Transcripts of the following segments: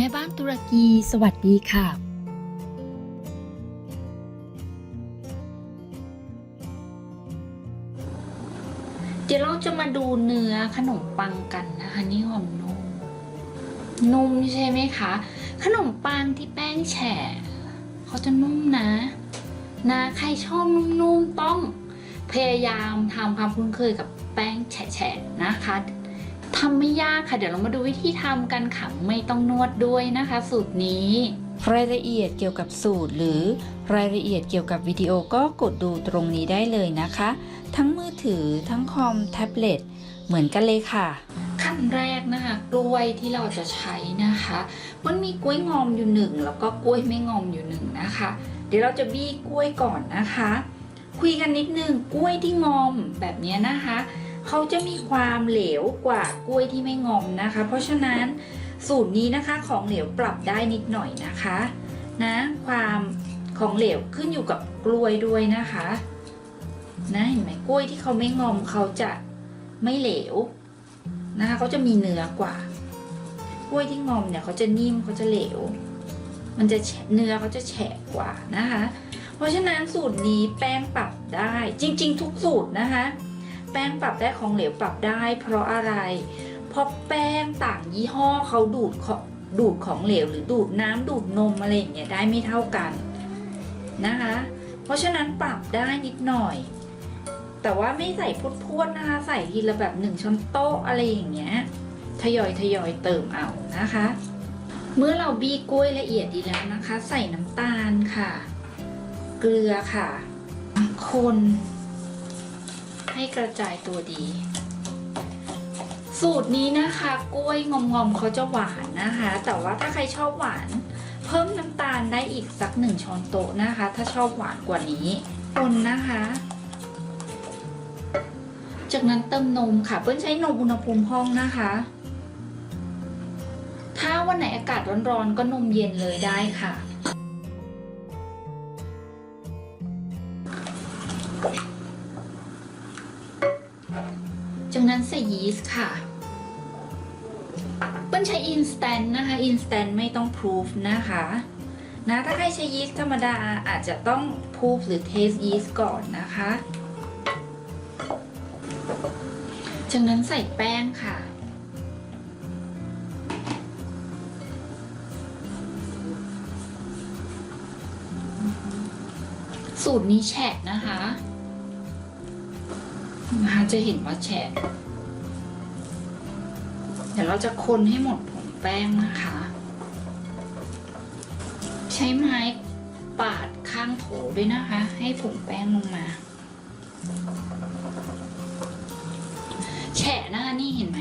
แม่บ้านตุรกี สวัสดีค่ะ เดี๋ยวเราจะมาดูเนื้อขนมปังกันนะคะนี่หอมนุ่มนุ่มใช่ไหมคะ ขนมปังที่แป้งแฉะเขาจะนุ่มนะ นะใครชอบนุ่มๆต้องพยายามทำความคุ้นเคยกับแป้งแฉะๆนะคะ ทำไม่ยากค่ะ เดี๋ยวเรามาดูวิธีทำกันค่ะ ไม่ต้องนวดด้วยนะคะ สูตรนี้ รายละเอียดเกี่ยวกับสูตร หรือรายละเอียดเกี่ยวกับวิดีโอก็กดดูตรงนี้ได้เลยนะคะ ทั้งมือถือทั้งคอมแท็บเล็ตเหมือนกันเลยค่ะ ขั้นแรกนะคะ กล้วยที่เราจะใช้นะคะ มันมีกล้วยงอมอยู่หนึ่งแล้วก็กล้วยไม่งอมอยู่หนึ่งนะคะ เดี๋ยวเราจะบี้กล้วยก่อนนะคะ คุยกันนิดนึงกล้วยที่งอมแบบเนี้ยนะคะ เขาจะมีความเหลวกว่ากล้วยที่ไม่งอมนะคะ เพราะฉะนั้นสูตรนี้นะคะของเหลวปรับได้นิดหน่อยนะคะนะความของเหลวขึ้นอยู่กับกล้วยด้วยนะคะนะเห็นไหมกล้วยที่เขาไม่งอมเขาจะไม่เหลวนะคะเขาจะมีเนื้อกว่ากล้วยที่งอมเนี่ยเขาจะนิ่มเขาจะเหลว มันจะเนื้อเขาจะแฉะกว่านะคะ เพราะฉะนั้นสูตรนี้แป้งปรับได้จริง ๆ ทุกสูตรนะคะ แป้งปรับได้ของเหลวปรับได้ เพราะอะไร เพราะแป้งต่างยี่ห้อเขาดูดของดูดของเหลวหรือดูดน้ำดูดนมอะไรอย่างเงี้ยได้ไม่เท่ากันนะคะ เพราะฉะนั้นปรับได้นิดหน่อย แต่ว่าไม่ใส่พรวดๆนะคะใส่ทีละแบบหนึ่งช้อนโต๊ะอะไรอย่างเงี้ยทยอยทยอยเติมเอานะคะ เมื่อเราบี้กล้วยละเอียดดีแล้วนะคะ ใส่น้ำตาลค่ะ เกลือค่ะคน ให้กระจายตัวดี สูตรนี้นะคะ กล้วยงอมๆเขาจะหวานนะคะ แต่ว่าถ้าใครชอบหวาน เพิ่มน้ำตาลได้อีกสักหนึ่งช้อนโต๊ะนะคะ ถ้าชอบหวานกว่านี้คนนะคะ จากนั้นเติมนมค่ะเปิ้ลใช้นมอุณหภูมิห้องนะคะ ถ้าวันไหนอากาศร้อนๆก็นมเย็นเลยได้ค่ะ นั้นใส่ยีสต์ค่ะเปิ้ลใช้ instant นะคะ instant ไม่ต้อง proof นะคะนะถ้าใครใช้ยีสต์ธรรมดาอาจจะต้อง proof หรือ taste yeast ก่อนนะคะ จากนั้นใส่แป้งค่ะ สูตรนี้แฉะนะคะ นะคะจะเห็นว่าแฉะเดี๋ยวเราจะคนให้หมดผงแป้งนะคะ ใช้ไม้ปาดข้างโถด้วยนะคะ ให้ผงแป้งลงมา แฉะหน้านี่เห็นไหม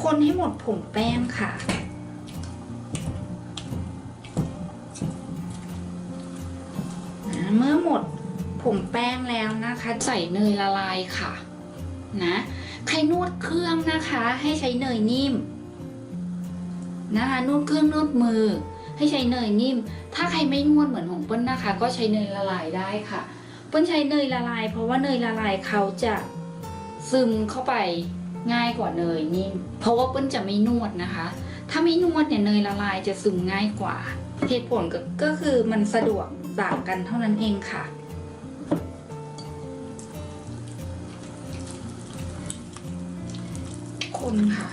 คนให้หมดผงแป้งค่ะ ผงแป้งแล้วนะคะ ใส่เนยละลายค่ะนะใครนวดเครื่องนะคะ ให้ใช้เนยนิ่มนะคะนวดเครื่องนวดมือ ให้ใช้เนยนิ่ม ถ้าใครไม่นวดเหมือนของเปิ้ลนะคะ ก็ใช้เนยละลายได้ค่ะ เปิ้ลใช้เนยละลาย เพราะว่าเนยละลายเขาจะซึมเข้าไปง่ายกว่าเนยนิ่ม เพราะว่าเปิ้ลจะไม่นวดนะคะ ถ้าไม่นวดเนี่ยเนยละลายจะซึมง่ายกว่าเหตุผลก็ก็คือมันสะดวกต่างกันเท่านั้นเองค่ะ คนค่ะ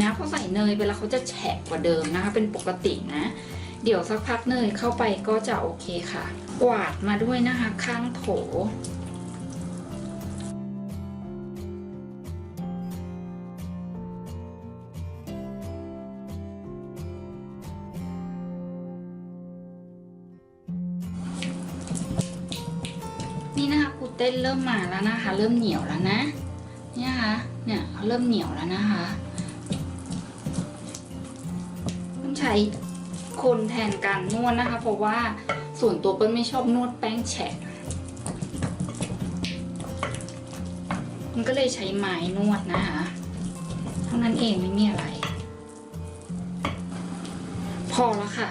นะพอใส่เนยไปแล้วเขาจะแฉะกว่าเดิมนะคะ เป็นปกตินะ เดี๋ยวสักพักเนยเข้าไปก็จะโอเคค่ะ กวาดมาด้วยนะคะ ข้างโถนี่นะคะกูเต้นเริ่มมาแล้วนะคะ เริ่มเหนียวแล้วนะ เนี่ยค่ะเนี่ยเขาเริ่มเหนียวแล้วนะคะต้องใช้คนแทนการนวดนะคะ เพราะว่าส่วนตัวเปิ้ลไม่ชอบนวดแป้งแฉะมันก็เลยใช้ไม้นวดนะคะเท่านั้นเองไม่มีอะไร พอแล้วค่ะ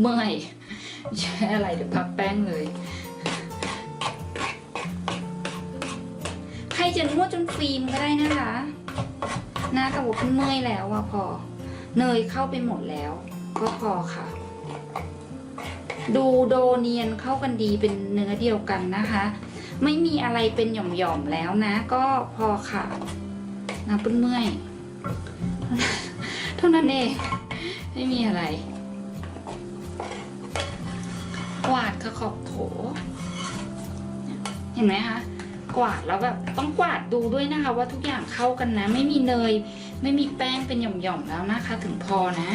เมื่อยใช้อะไรเดี๋ยวพักแป้งเลย จะนวดจนฟิล์มก็ได้นะคะนะแต่ว่าเพิ่งเมื่อยแล้วอะพอ เนยเข้าไปหมดแล้ว ก็พอค่ะ ดูโดเนียนเข้ากันดีเป็นเนื้อเดียวกันนะคะ ไม่มีอะไรเป็นหย่อมๆแล้วนะ ก็พอค่ะนะเพิ่งเมื่อยเท่านั้นเองไม่มีอะไรกวาดค่ะขอบโถ เห็นไหมคะ กวาดแล้วแบบต้องกวาดดูด้วยนะคะ ว่าทุกอย่างเข้ากันนะ ไม่มีเนย ไม่มีแป้งเป็นหย่อมๆแล้วนะคะ ถึงพอนะ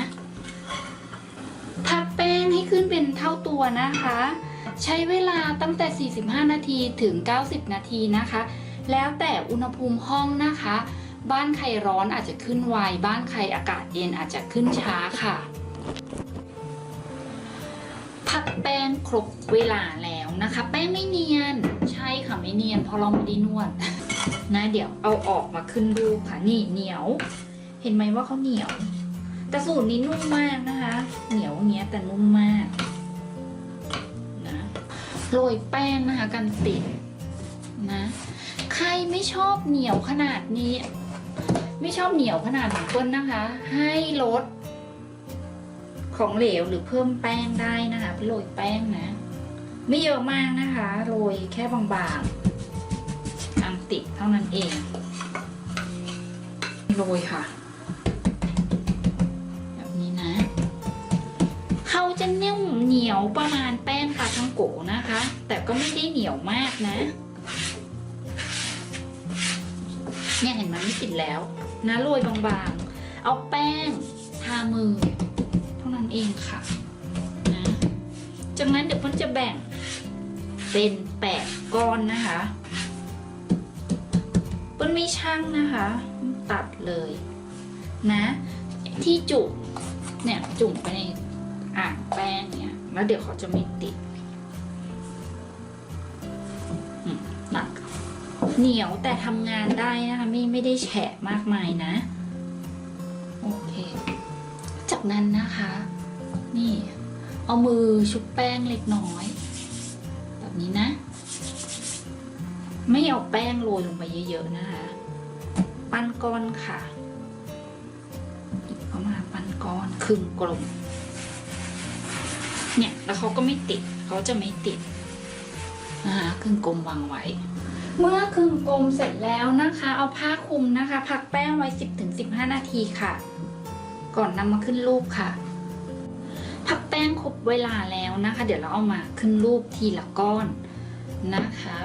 พักแป้งให้ขึ้นเป็นเท่าตัวนะคะ ใช้เวลาตั้งแต่ 45 นาทีถึง 90 นาทีนะคะ แล้วแต่อุณหภูมิห้องนะคะ บ้านใครร้อนอาจจะขึ้นไวบ้านใครอากาศเย็นอาจจะขึ้นช้าค่ะพักแป้งครบเวลาแล้วนะคะ แป้งไม่เนียนใช่ ค่ะไม่เนียนเพราะเราไม่ได้นวดนะเดี๋ยวเอาออกมาขึ้นรูปค่ะนี่เหนียว เห็นไหมว่าเขาเหนียว แต่สูตรนี้นุ่มมากนะคะ เหนียวอย่างเงี้ยแต่นุ่มมากนะโรยแป้งนะคะกันติดนะใครไม่ชอบเหนียวขนาดนี้ ไม่ชอบเหนียวขนาดของเปิ้ลนะคะ ให้ลดของเหลวหรือเพิ่มแป้งได้นะคะโรยแป้งนะ ไม่เยอะมากนะคะโรยแค่บางๆอังติดเท่านั้นเองโรยค่ะ แบบนี้นะเขาจะเนียวเหนียวประมาณแป้งปลาทังโกนะคะ แต่ก็ไม่ได้เหนียวมากนะ เนี่ยเห็นไหมไม่ติดแล้วนะโรยบางๆ เอาแป้งทามือ เท่านั้นเองค่ะนะจากนั้นเดี๋ยวพอนจะแบ่ง เป็นแปดก้อนนะคะปิ้ลไม่ช่างนะคะ ตัดเลยนะ ที่จุ่มเนี่ยจุ่มไปในอ่างแป้งเนี่ยแล้วเดี๋ยวเขาจะไม่ติดหนักเหนียวแต่ทำงานได้นะคะไม่ไม่ได้แฉะมากมายนะ โอเค จากนั้นนะคะ นี่ เอามือชุบแป้งเล็กน้อย นี้นะ ไม่เอาแป้งโรยลงไปเยอะๆนะคะ ปั้นก้อนค่ะหยิบเข้ามาปั้นก้อนครึ่งกลม เนี่ยแล้วเขาก็ไม่ติดเขาจะไม่ติดนะคะครึ่งกลมวางไว้ เมื่อครึ่งกลมเสร็จแล้วนะคะ เอาผ้าคลุมนะคะ พักแป้งไว้ 10-15 นาทีค่ะ ก่อนนำมาขึ้นรูปค่ะ พักแป้งครบเวลาแล้วนะคะ เดี๋ยวเราเอามาขึ้นรูปทีละก้อนนะคะ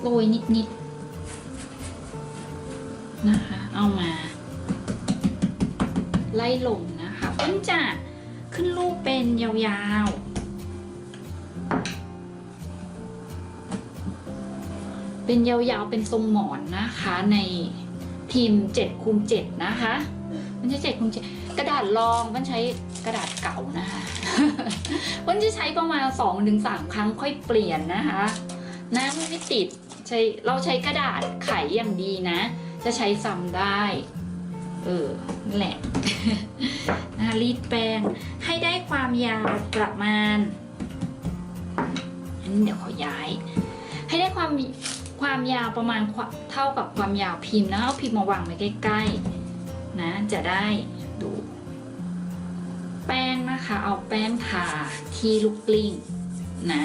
โรยนิดๆนะคะ เอามา ไล่ลงนะคะเพิ่งจะขึ้นรูปเป็นยาวๆ เป็นยาวๆ เป็นทรงหมอนนะคะในทีม7คูณ7นะคะ มันจะเจ็ดคูณเจ็ด กระดาษรองมันใช้กระดาษเก่านะคะมันจะใช้ประมาณสองถึงสามครั้งค่อยเปลี่ยนนะคะน้ำมันไม่ติดใช้เราใช้กระดาษไขอย่างดีนะ จะใช้ซ้ำได้ เออนั่นแหละนะรีดแป้งให้ได้ความยาวประมาณอันนี้เดี๋ยวขอย้าย ให้ได้ความความยาวประมาณเท่ากับความยาวพิมพ์นะเอาพิมพ์มาวางไว้ใกล้ๆนะจะได้ดู นะคะ เอาแป้งทาที่ลูกกลิ้งนะ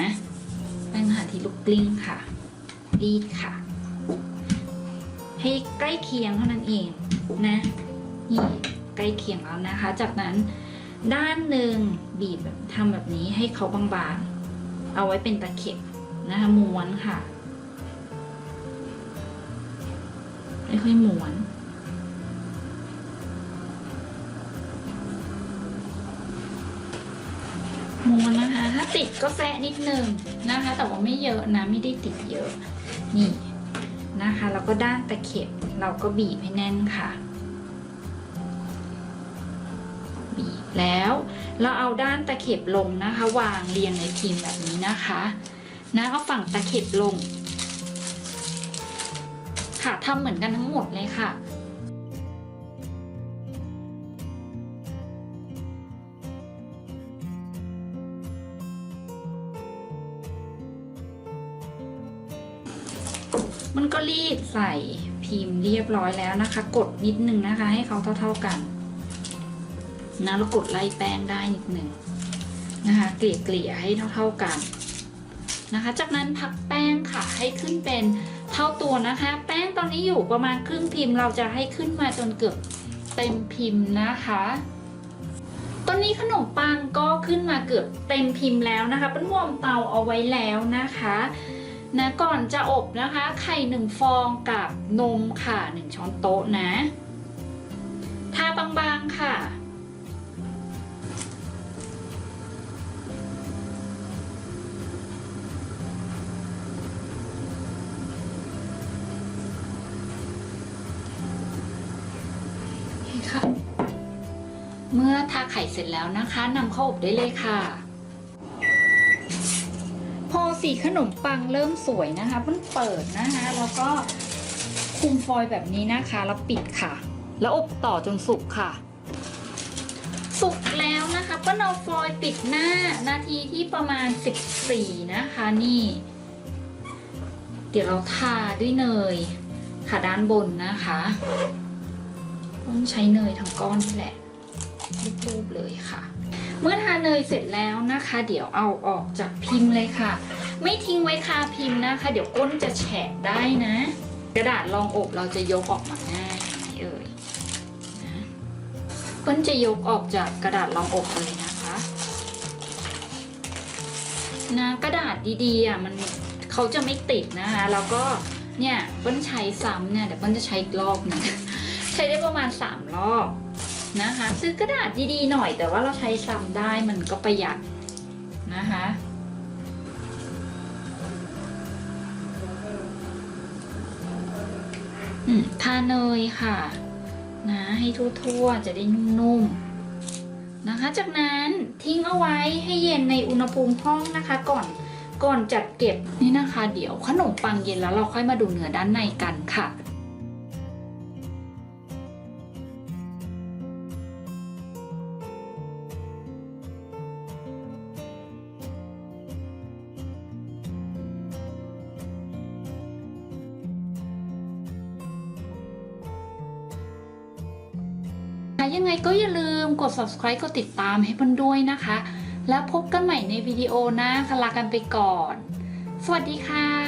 แป้งทาที่ลูกกลิ้งค่ะ รีดค่ะ ให้ใกล้เคียงเท่านั้นเองนะนี่ใกล้เคียงแล้วนะคะ จากนั้นด้านหนึ่งบีบแบบทำแบบนี้ให้เขาบางๆ เอาไว้เป็นตะเข็บนะคะม้วนค่ะค่อยๆม้วน ม้วนนะคะ ถ้าติดก็แซะนิดนึงนะคะ แต่ว่าไม่เยอะนะไม่ได้ติดเยอะนี่นะคะ แล้วก็ด้านตะเข็บเราก็บีบให้แน่นค่ะ บีบแล้วเราเอาด้านตะเข็บลงนะคะ วางเรียงในพิมพ์แบบนี้นะคะนะเอาฝั่งตะเข็บลง ค่ะทำเหมือนกันทั้งหมดเลยค่ะ มันก็รีดใส่พิมพ์เรียบร้อยแล้วนะคะ กดนิดนึงนะคะ ให้เขาเท่า ๆกันนะแล้วกดไล่แป้งได้นิดหนึ่งนะคะ เกลี่ยเกลี่ยๆให้เท่า ๆกันนะคะ จากนั้นพักแป้งค่ะ ให้ขึ้นเป็นเท่าตัวนะคะ แป้งตอนนี้อยู่ประมาณครึ่งพิมพ์ เราจะให้ขึ้นมาจนเกือบเต็มพิมพ์นะคะตอนนี้ขนมปังก็ขึ้นมาเกือบเต็มพิมพ์แล้วนะคะเป็นวอมเตาเอาไว้แล้วนะคะ นะก่อนจะอบนะคะ ไข่หนึ่งฟองกับนมค่ะหนึ่งช้อนโต๊ะนะทาบางๆค่ะนี่ค่ะเมื่อทาไข่เสร็จแล้วนะคะนำเข้าอบได้เลยค่ะ สีขนมปังเริ่มสวยนะคะมันเปิดนะคะแล้วก็คลุมฟอยล์แบบนี้นะคะแล้วปิดค่ะ แล้วอบต่อจนสุกค่ะ สุกแล้วนะคะก็เอาฟอยล์ปิดหน้านาทีที่ประมาณ 14 นะคะนี่ เดี๋ยวเราทาด้วยเนยค่ะด้านบนนะคะ ต้องใช้เนยทั้งก้อนนี่แหละรูปๆเลยค่ะ เมื่อทาเนยเสร็จแล้วนะคะ เดี๋ยวเอาออกจากพิมพ์เลยค่ะ ไม่ทิ้งไว้คาพิมพ์นะคะ เดี๋ยวก้นจะแฉะได้นะ กระดาษรองอบเราจะยกออกมาง่ายเอ่ยนะก้นจะยกออกจากกระดาษรองอบเลยนะคะนะกระดาษดีๆอะมันเขาจะไม่ติดนะคะ แล้วก็เนี่ยเปิ้ลใช้ซ้ำเนี่ยเดี๋ยวเปิ้ลจะใช้อีกรอบหนึงใช้ได้ประมาณ 3 รอบนะคะ ซื้อกระดาษดีๆหน่อย แต่ว่าเราใช้ซ้ำได้มันก็ประหยัดนะคะ ทาเนยค่ะ นะ ให้ทั่วๆ จะได้นุ่มๆ นะคะ จากนั้นทิ้งเอาไว้ให้เย็นในอุณหภูมิห้องนะคะ ก่อนก่อนจัดเก็บนี่นะคะ เดี๋ยวขนมปังเย็นแล้วเราค่อยมาดูเนื้อด้านในกันค่ะ ยังไงก็อย่าลืมกด subscribe กดติดตามให้เพื่อนด้วยนะคะ แล้วพบกันใหม่ในวิดีโอหน้าคลากันไปก่อน สวัสดีค่ะ